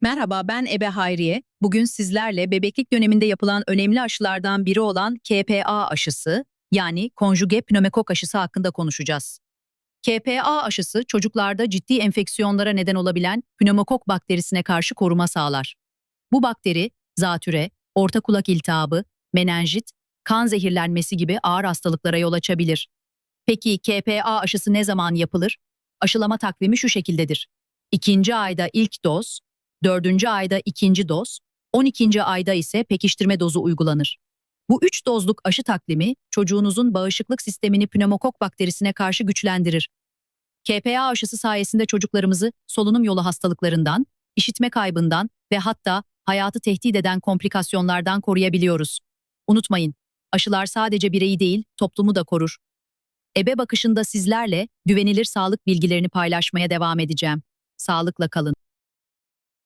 Merhaba ben Ebe Hayriye. Bugün sizlerle bebeklik döneminde yapılan önemli aşılardan biri olan KPA aşısı yani konjuge pneumokok aşısı hakkında konuşacağız. KPA aşısı çocuklarda ciddi enfeksiyonlara neden olabilen pneumokok bakterisine karşı koruma sağlar. Bu bakteri zatüre, orta kulak iltihabı, menenjit, kan zehirlenmesi gibi ağır hastalıklara yol açabilir. Peki KPA aşısı ne zaman yapılır? Aşılama takvimi şu şekildedir. İkinci ayda ilk doz, dördüncü ayda ikinci doz, 12. ayda ise pekiştirme dozu uygulanır. Bu üç dozluk aşı takvimi çocuğunuzun bağışıklık sistemini pneumokok bakterisine karşı güçlendirir. KPA aşısı sayesinde çocuklarımızı solunum yolu hastalıklarından, işitme kaybından ve hatta hayatı tehdit eden komplikasyonlardan koruyabiliyoruz. Unutmayın, aşılar sadece bireyi değil, toplumu da korur. Ebe bakışında sizlerle güvenilir sağlık bilgilerini paylaşmaya devam edeceğim. Sağlıkla kalın.